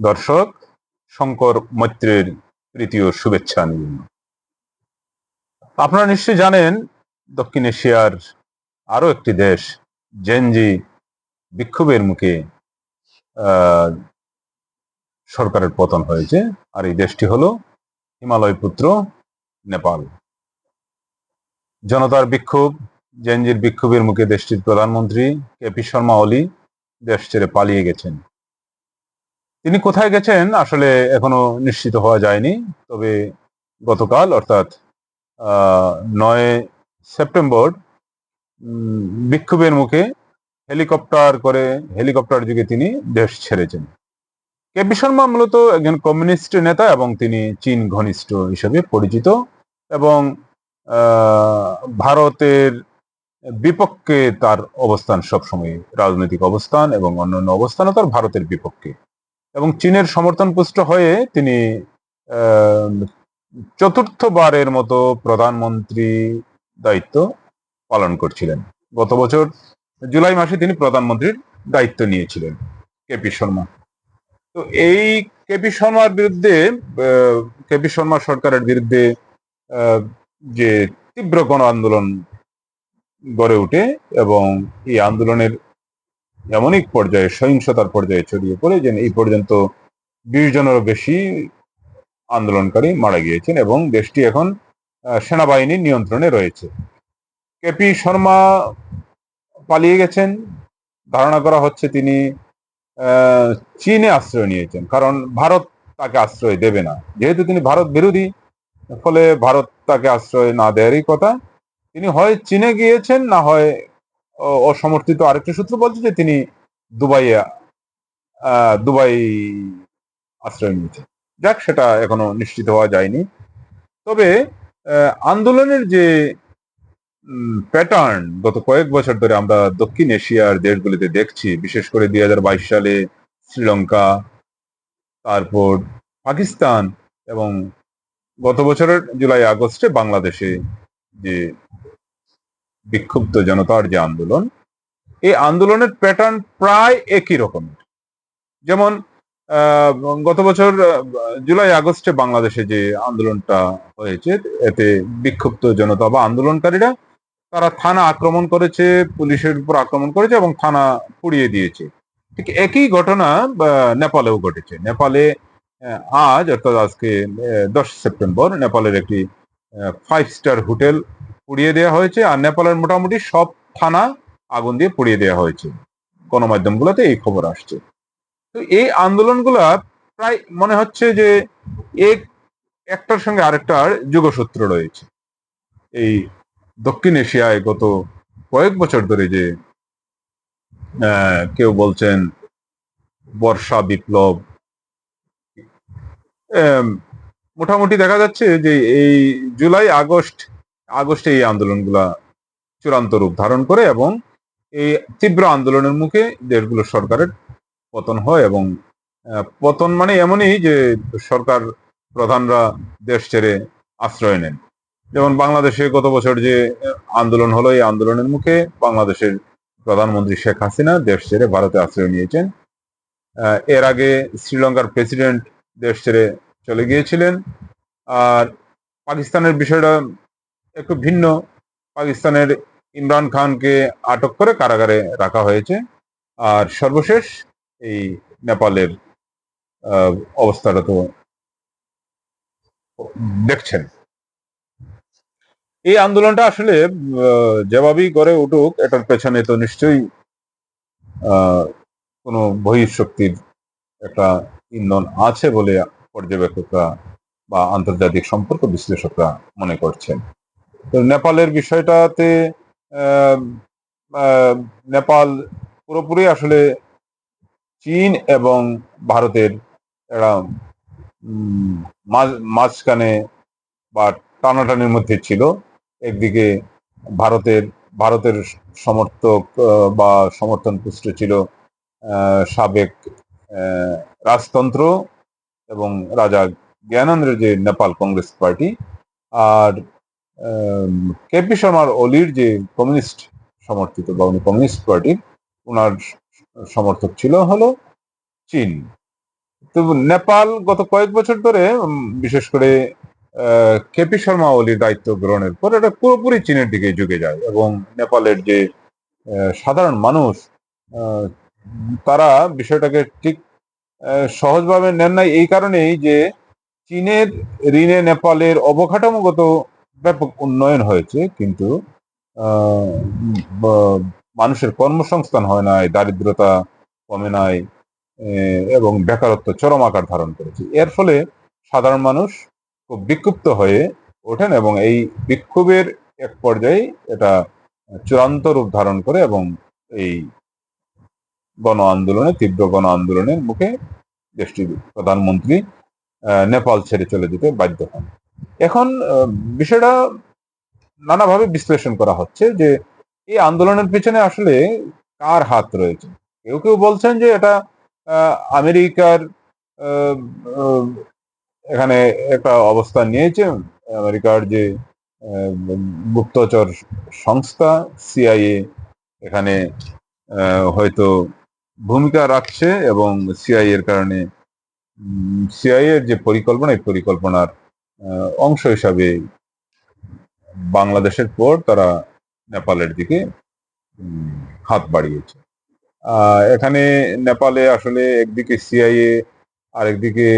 দর্শক, শঙ্কর মৈত্রের তৃতীয় শুভেচ্ছা নিন। আপনারা নিশ্চয়ই জানেন, দক্ষিণ এশিয়ার আরও একটি দেশ জেনজি বিক্ষোভের মুখে সরকারের পতন হয়েছে। আর এই দেশটি হলো হিমালয় পুত্র নেপাল। জনতার বিক্ষোভ জেনজির বিক্ষোভের মুখে দেশটির প্রধানমন্ত্রী কেপি শর্মা অলি দেশ ছেড়ে পালিয়ে গেছেন। তিনি কোথায় গেছেন আসলে এখনও নিশ্চিত হওয়া যায়নি। তবে গতকাল অর্থাৎ নয় সেপ্টেম্বর বিক্ষোভের মুখে হেলিকপ্টার করে, হেলিকপ্টার যুগে তিনি দেশ ছেড়েছেন। কেপি শর্মা মূলত একজন কমিউনিস্ট নেতা এবং তিনি চীন ঘনিষ্ঠ হিসেবে পরিচিত এবং ভারতের বিপক্ষে তার অবস্থান সবসময় রাজনৈতিক অবস্থান এবং অন্যান্য অবস্থানও তার ভারতের বিপক্ষে। এবং চীনের সমর্থন পুষ্ট হয়ে তিনি চতুর্থবারের মতো প্রধানমন্ত্রী দায়িত্ব পালন করছিলেন। গত বছর জুলাই মাসে তিনি প্রধানমন্ত্রীর দায়িত্ব নিয়েছিলেন কেপি শর্মা। তো এই কেপি শর্মার বিরুদ্ধে কেপি শর্মা সরকারের বিরুদ্ধে যে তীব্র গণ আন্দোলন গড়ে ওঠে এবং এই আন্দোলনের এমন এক পর্যায়ে, সহিংসতার পর্যায়ে ছড়িয়ে পড়ে এই পর্যন্ত বিশ জনেরও বেশি আন্দোলনকারী মারা গিয়েছেন এবং দেশটি এখন সেনাবাহিনীর নিয়ন্ত্রণে রয়েছে। কেপি শর্মা পালিয়ে গেছেন। ধারণা করা হচ্ছে তিনি চীনে আশ্রয় নিয়েছেন, কারণ ভারত তাকে আশ্রয় দেবে না। যেহেতু তিনি ভারত বিরোধী, ফলে ভারত তাকে আশ্রয় না দেওয়ারই কথা। তিনি হয় চীনে গিয়েছেন, না হয় অসমর্থিত আরেকটি সূত্র বলছে যে তিনি দুবাইয়ে দুবাই আশ্রয় নিয়েছেন। যাক, সেটা এখনও নিশ্চিত হওয়া যায়নি। তবে আন্দোলনের যে প্যাটার্ন গত কয়েক বছর ধরে আমরা দক্ষিণ এশিয়ার দেশগুলিতে দেখছি, বিশেষ করে দুই হাজার বাইশ সালে শ্রীলঙ্কা, তারপর পাকিস্তান এবং গত বছরের জুলাই আগস্টে বাংলাদেশে যে বিক্ষুব্ধ জনতার যে আন্দোলন, এই আন্দোলনের প্যাটার্ন প্রায় একই রকমের যেমন গত বছর জুলাই, আগস্টে বাংলাদেশে যে আন্দোলনটা হয়েছে, এতে বিক্ষুব্ধ জনতা বা আন্দোলনকারীরা, তারা থানা আক্রমণ করেছে, পুলিশের উপর আক্রমণ করেছে এবং থানা পুড়িয়ে দিয়েছে। ঠিক একই ঘটনা নেপালেও ঘটেছে। নেপালে আজ, অর্থাৎ আজকে দশ সেপ্টেম্বর, নেপালের একটি ফাইভ স্টার হোটেল পুড়িয়ে দেওয়া হয়েছে আর নেপালের মোটামুটি সব থানা আগুন দিয়ে পুড়িয়ে দেওয়া হয়েছে। গণমাধ্যমগুলোতে এই খবর আসছে। তো এই আন্দোলনগুলা প্রায় মনে হচ্ছে যে এক, একটার সঙ্গে আরেকটার যোগসূত্র রয়েছে। এই দক্ষিণ এশিয়ায় গত কয়েক বছর ধরে যে কেউ বলছেন বর্ষা বিপ্লব মোটামুটি দেখা যাচ্ছে যে এই জুলাই, আগস্ট আগস্টে এই আন্দোলনগুলা চূড়ান্ত রূপ ধারণ করে এবং এই তীব্র আন্দোলনের মুখে দেশগুলো সরকারের পতন হয় এবং পতন মানে এমনই যে সরকার প্রধানরা দেশ ছেড়ে আশ্রয় নেন। যেমন বাংলাদেশে গত বছর যে আন্দোলন হলো, এই আন্দোলনের মুখে বাংলাদেশের প্রধানমন্ত্রী শেখ হাসিনা দেশ ছেড়ে ভারতে আশ্রয় নিয়েছেন। এর আগে শ্রীলঙ্কার প্রেসিডেন্ট দেশ ছেড়ে চলে গিয়েছিলেন। আর পাকিস্তানের বিষয়টা একটু ভিন্ন পাকিস্তানের ইমরান খানকে আটক করে কারাগারে রাখা হয়েছে। আর সর্বশেষ এই নেপালের অবস্থাটা তো দেখছেন। এই আন্দোলনটা আসলে যেভাবেই গড়ে উঠুক, এটার পেছনে তো নিশ্চয়ই কোনো বহিঃশক্তির একটা ইন্ধন আছে বলে পর্যবেক্ষকরা বা আন্তর্জাতিক সম্পর্ক বিশ্লেষকরা মনে করছেন। তো নেপালের বিষয়টাতে নেপাল পুরোপুরি আসলে চীন এবং ভারতের মাঝ- মাঝখানে বা টানাটানির মধ্যে ছিল। একদিকে ভারতের ভারতের সমর্থক বা সমর্থন পুষ্ট ছিল সাবেক রাজতন্ত্র এবং রাজা জ্ঞানেন্দ্র যে নেপাল কংগ্রেস পার্টি, আর কেপি শর্মার অলির যে কমিউনিস্ট সমর্থিত বা উনি কমিউনিস্ট পার্টির ওনার সমর্থক ছিল হলো চীন। তো নেপাল গত কয়েক বছর ধরে বিশেষ করে কেপি শর্মা ওলির দায়িত্ব গ্রহণের পর এটা পুরোপুরি চীনের দিকে ঝুঁকে যায় এবং নেপালের যে সাধারণ মানুষ তারা বিষয়টাকে ঠিক সহজভাবে নেন নাই এই কারণেই যে চীনের ঋণে নেপালের অবকাঠামোগত ব্যাপক উন্নয়ন হয়েছে, কিন্তু মানুষের কর্মসংস্থান হয় নাই, দারিদ্রতা কমে নাই এবং বেকারত্ব চরম আকার ধারণ করেছে। এর ফলে সাধারণ মানুষ খুব বিক্ষুব্ধ হয়ে ওঠেন এবং এই বিক্ষোভের এক পর্যায়ে এটা চূড়ান্ত রূপ ধারণ করে এবং এই গণ আন্দোলনে, তীব্র গণ আন্দোলনের মুখে দেশটির প্রধানমন্ত্রী নেপাল ছেড়ে চলে যেতে বাধ্য হন। এখন বিষয়টা নানাভাবে বিশ্লেষণ করা হচ্ছে যে এই আন্দোলনের পেছনে আসলে কার হাত রয়েছে। কেউ কেউ বলছেন যে এটা আমেরিকার এখানে একটা অবস্থান নিয়েছে, আমেরিকার যে গুপ্তচর সংস্থা সিআইএ এখানে হয়তো ভূমিকা রাখছে এবং সিআইএ এর কারণে সিআইএর যে পরিকল্পনা, এই পরিকল্পনার অংশ হিসাবে বাংলাদেশের পর তারা নেপালের দিকে হাত বাড়িয়েছে। এখানে নেপালে আসলে একদিকে সিআইএ আর একদিকে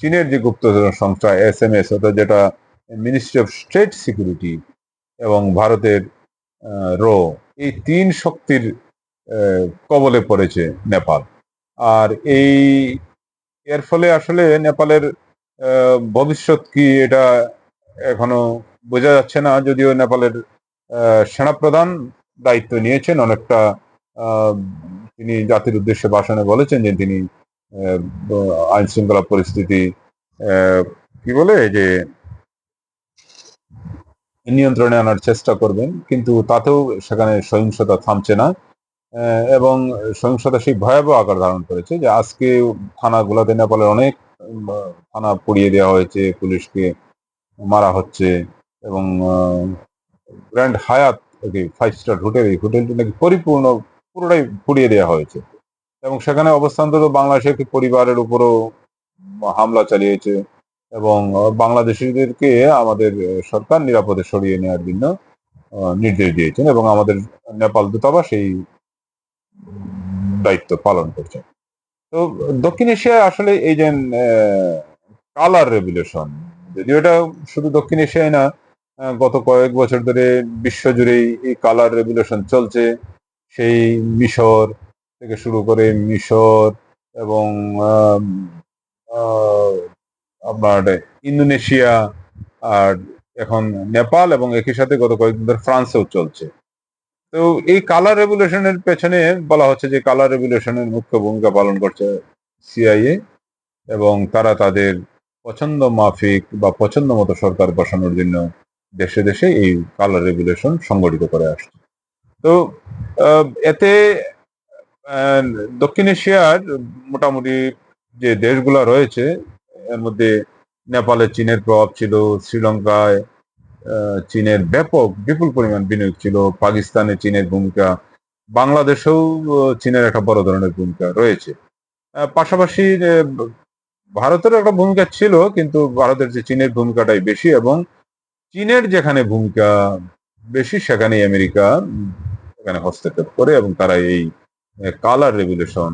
চীনের যে গুপ্তচর সংস্থা এস এম এস অর্থাৎ যেটা মিনিস্ট্রি অফ স্টেট সিকিউরিটি এবং ভারতের র, এই তিন শক্তির কবলে পড়েছে নেপাল। আর এই, এর ফলে আসলে নেপালের ভবিষ্যৎ কি এটা এখনও বোঝা যাচ্ছে না, যদিও নেপালের সেনাপ্রধান দায়িত্ব নিয়েছেন, অনেকটা তিনি জাতির উদ্দেশ্যে ভাষণে বলেছেন যে তিনি আইন শৃঙ্খলা পরিস্থিতি কি বলে যে নিয়ন্ত্রণে আনার চেষ্টা করবেন, কিন্তু তাতেও সেখানে সহিংসতা থামছে না এবং সহিংসতা সেই ভয়াবহ আকার ধারণ করেছে যে আজকে থানাগুলোতে নেপালের অনেক থানা পুড়িয়ে দেওয়া হয়েছে, পুলিশকে মারা হচ্ছে এবং গ্র্যান্ড হায়াত ফাইভ স্টার হোটেল এই হোটেলটি নাকি পরিপূর্ণ, পুরোটাই পুড়িয়ে দেওয়া হয়েছে। এবং সেখানে অবস্থানরত বাংলাদেশের একটি পরিবারের উপরও হামলা চালিয়েছে এবং বাংলাদেশিদেরকে আমাদের সরকার নিরাপদে সরিয়ে নেওয়ার জন্য নির্দেশ দিয়েছেন এবং আমাদের নেপাল দূতাবাস এই দায়িত্ব পালন করছে। তো দক্ষিণ এশিয়ায় আসলে এই যে কালার রেভুলেশন, যদিও এটা শুধু দক্ষিণ এশিয়ায় না গত কয়েক বছর ধরে বিশ্বজুড়েই এই কালার রেভুলেশন চলছে। সেই মিশর থেকে শুরু করে মিশর এবং আপনার ইন্দোনেশিয়া আর এখন নেপাল এবং একই সাথে গত কয়েকদিন ধরে ফ্রান্সেও চলছে। তো এই কালার রেগুলেশনের পেছনে বলা হচ্ছে যে কালার রেগুলেশনের মুখ্য ভূমিকা পালন করছে সিআইএ এবং তারা তাদের পছন্দ মাফিক বা পছন্দ মতো সরকার বসানোর জন্য দেশে দেশে এই কালার রেগুলেশন সংগঠিত করে আসছে। তো এতে দক্ষিণ এশিয়ার মোটামুটি যে দেশগুলো রয়েছে, এর মধ্যে নেপালে চীনের প্রভাব ছিল, শ্রীলঙ্কায় চীনের ব্যাপক, বিপুল পরিমাণ বিনিয়োগ ছিল। পাকিস্তানে চীনের ভূমিকা, বাংলাদেশেও চীনের একটা বড় ধরনের ভূমিকা রয়েছে। পাশাপাশি ভারতের একটা ভূমিকা ছিল, কিন্তু ভারতের যে চীনের ভূমিকাটাই বেশি এবং চীনের যেখানে ভূমিকা বেশি, সেখানেই আমেরিকা এখানে হস্তক্ষেপ করে এবং তারা এই কালার রেগুলেশন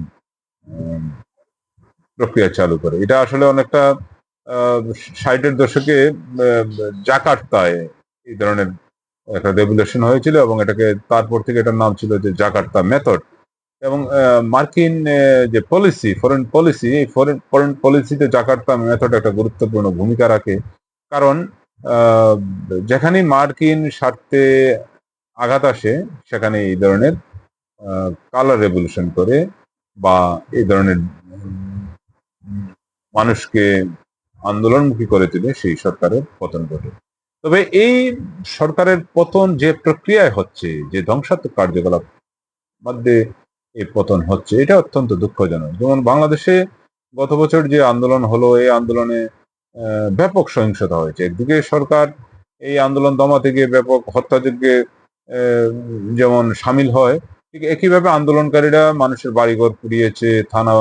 প্রক্রিয়া চালু করে। এটা আসলে অনেকটা ষাটের দশকে জাকার্তায় এই ধরনের একটা রেগুলেশন হয়েছিল এবং এটাকে তারপর থেকে এটার নাম ছিল যে জাকার্তা মেথড এবং মার্কিন যে পলিসি, ফরেন পলিসি, এই ফরেন ফরেন পলিসিতে জাকার্তা মেথড একটা গুরুত্বপূর্ণ ভূমিকা রাখে। কারণ যেখানেই মার্কিন স্বার্থে আঘাত আসে সেখানে এই ধরনের কালার রেভলিউশন করে বা এই ধরনের মানুষকে আন্দোলনমুখী করে তুলে সেই সরকারের পতন ঘটে। তবে এই সরকারের পতন যে প্রক্রিয়ায় হচ্ছে, যে ধ্বংসাত্মক কার্যকলাপ মধ্যে এই পতন হচ্ছে, এটা অত্যন্ত দুঃখজনক। যেমন বাংলাদেশে গত বছর যে আন্দোলন হলো, এই আন্দোলনে ব্যাপক সহিংসতা হয়েছে। একদিকে সরকার এই আন্দোলন দমাতে গিয়ে ব্যাপক হত্যাযজ্ঞে যেমন সামিল হয়, ঠিক একইভাবে আন্দোলনকারীরা মানুষের বাড়িঘর পুড়িয়েছে, থানা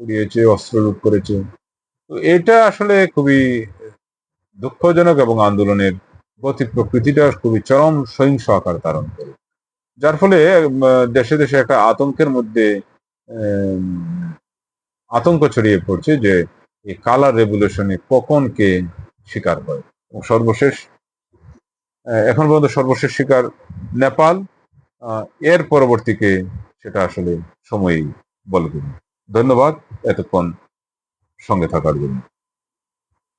পুড়িয়েছে, অস্ত্র লুট করেছে। তো এটা আসলে খুবই দুঃখজনক এবং আন্দোলনের গতি প্রকৃতিটা খুবই চরম সহিংস আকার ধারণ করে। যার ফলে দেশে দেশে একটা আতঙ্কের মধ্যে আতঙ্ক ছড়িয়ে পড়ছে যে এই কালার রেভলিউশনে কখন কে শিকার হয়। সর্বশেষ এখন পর্যন্ত সর্বশেষ শিকার নেপাল এর পরবর্তীকে সেটা আসলে সময়ই বলে দেবে। ধন্যবাদ, এতক্ষণ সঙ্গে থাকার জন্য।